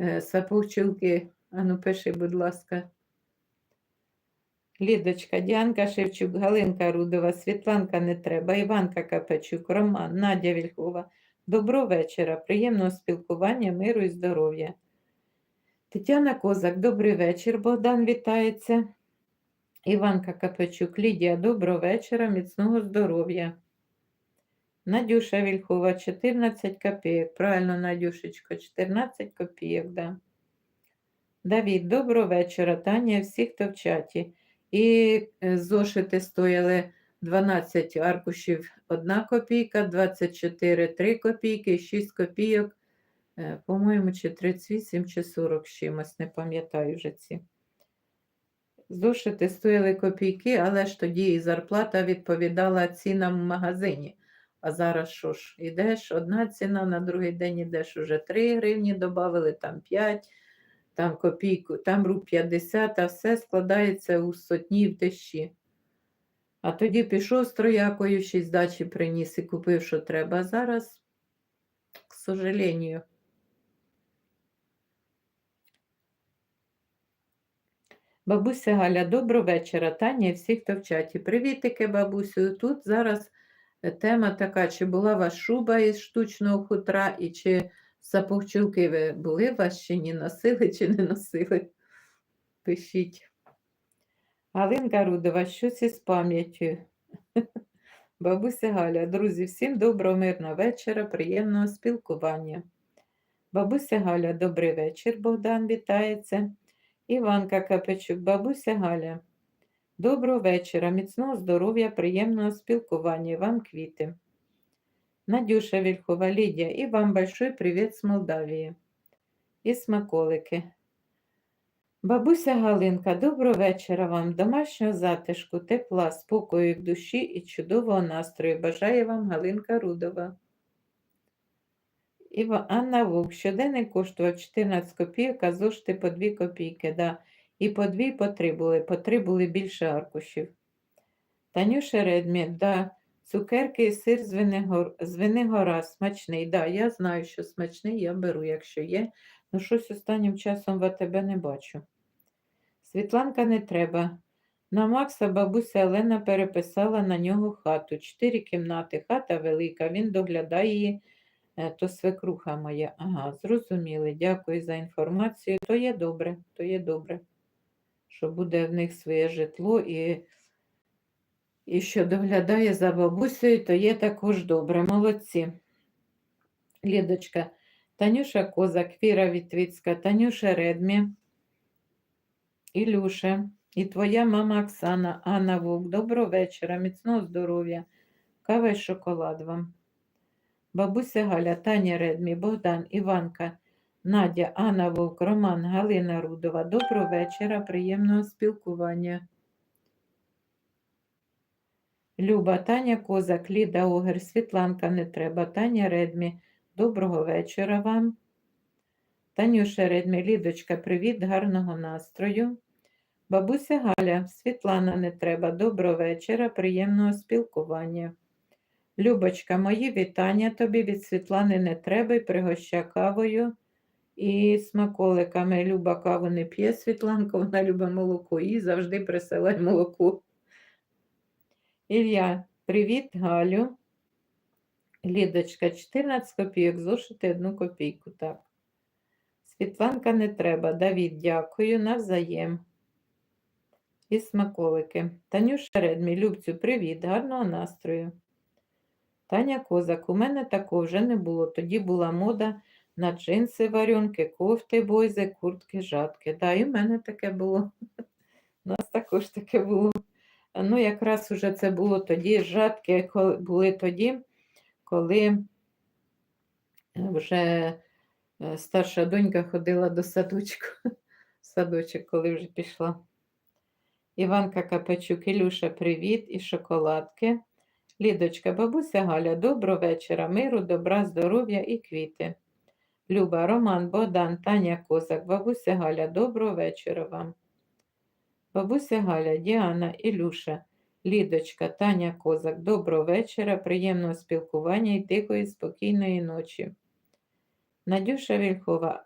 е, сапогчулки. Ану, пиши, будь ласка. Лідочка, Діанка Шевчук, Галинка Рудова, Світланка не треба, Іванка Капечук, Роман, Надя Вільхова. Доброго вечора, приємного спілкування, миру і здоров'я. Тетяна Козак, добрий вечір. Богдан вітається. Іванка Капечук, Лідія, доброго вечора, міцного здоров'я. Надюша Вільхова, 14 копійок. Правильно, Надюшечко, 14 копійок, да. Давід, доброго вечора, Таня, всі, хто в чаті. І е, зошити стояли 12 аркушів 1 копійка, 24 3 копійки, 6 копійок, е, по-моєму, чи 38, чи 40 чимось, не пам'ятаю вже ці. Зошити стояли копійки, але ж тоді і зарплата відповідала цінам в магазині. А зараз що ж, ідеш, одна ціна, на другий день ідеш уже 3 гривні, додали, там 5, там копійку, там руб 50, а все складається у сотні в тисячі. А тоді пішов з троякою, ще й здачі приніс і купив, що треба. А зараз, к сожалению. Бабуся Галя, доброго вечора. Таня і всі, хто в чаті. Привітики, бабусю. Тут зараз тема така, чи була у вас шуба із штучного хутра, і чи сапогчулки ви були вас чи ні, носили, чи не носили? Пишіть. Галинка Рудова, щось із пам'яттю. Бабуся Галя, друзі, всім доброго, мирного вечора, приємного спілкування. Бабуся Галя, добрий вечір, Богдан вітається. Іванка Капечук, бабуся Галя. Доброго вечора, міцного здоров'я, приємного спілкування. Вам квіти. Надюша Вільхова, Лідія, і вам большой привіт з Молдавії. І смаколики. Бабуся Галинка, доброго вечора вам, домашнього затишку, тепла, спокою в душі і чудового настрою. Бажає вам Галинка Рудова. Іва Анна Вовк, щоденник коштував 14 копійок, а зошити по 2 копійки. Да. І по 2, по 3 були, по 3 були більше аркушів. Танюша Редмі, да, цукерки і сир з Винегор... з Винегора, смачний. Да, я знаю, що смачний, я беру, якщо є. Ну, щось останнім часом в АТБ не бачу. Світланка не треба. На Макса бабуся Олена переписала на нього хату. Чотири кімнати, хата велика, він доглядає її. Е, То свекруха моя. Ага, зрозуміли. Дякую за інформацію. То є добре, то є добре, що буде в них своє житло і, і що доглядає за бабусею, то є також добре. Молодці. Лідочка, Танюша Козак, Віра Вітвіцька, Танюша Редмі, Ілюша, і твоя мама Оксана, Анна Вовк. Доброго вечора, міцного здоров'я, кава і шоколад вам. Бабуся Галя, Таня Редмі, Богдан, Іванка, Надя, Анна Вовк, Роман, Галина Рудова. Доброго вечора, приємного спілкування. Люба, Таня Козак, Ліда Огер, Світланка не треба, Таня Редмі. Доброго вечора вам. Танюша Редмі, Лідочка, привіт, гарного настрою. Бабуся Галя, Світлана не треба. Доброго вечора, приємного спілкування. Любочка, мої вітання тобі від Світлани не треба і пригоща кавою і смаколиками. Люба каву не п'є Світланка, вона любить молоко і завжди присилає молоко. Ілля, привіт, Галю. Лідочка, 14 копійок, зошити одну копійку. Так. Світланка не треба. Давід, дякую, навзаєм. І смаколики. Танюша Редмі, Любцю, привіт, гарного настрою. Таня Козак, у мене такого вже не було. Тоді була мода на джинси, варіонки, кофти, бойзи, куртки, жатки. Да, і в мене таке було. У нас також таке було. Ну, якраз уже це було тоді, жатки були тоді, коли вже е, старша донька ходила до садочку. Садочок, коли вже пішла. Іванка Капачук, Ілюша, привіт і шоколадки. Лідочка, бабуся Галя, доброго вечора, миру, добра, здоров'я і квіти. Люба, Роман, Богдан, Таня Козак, бабуся Галя, доброго вечора вам. Бабуся Галя, Діана, Ілюша, Лідочка, Таня Козак, доброго вечора, приємного спілкування і тихої, спокійної ночі. Надюша Вільхова,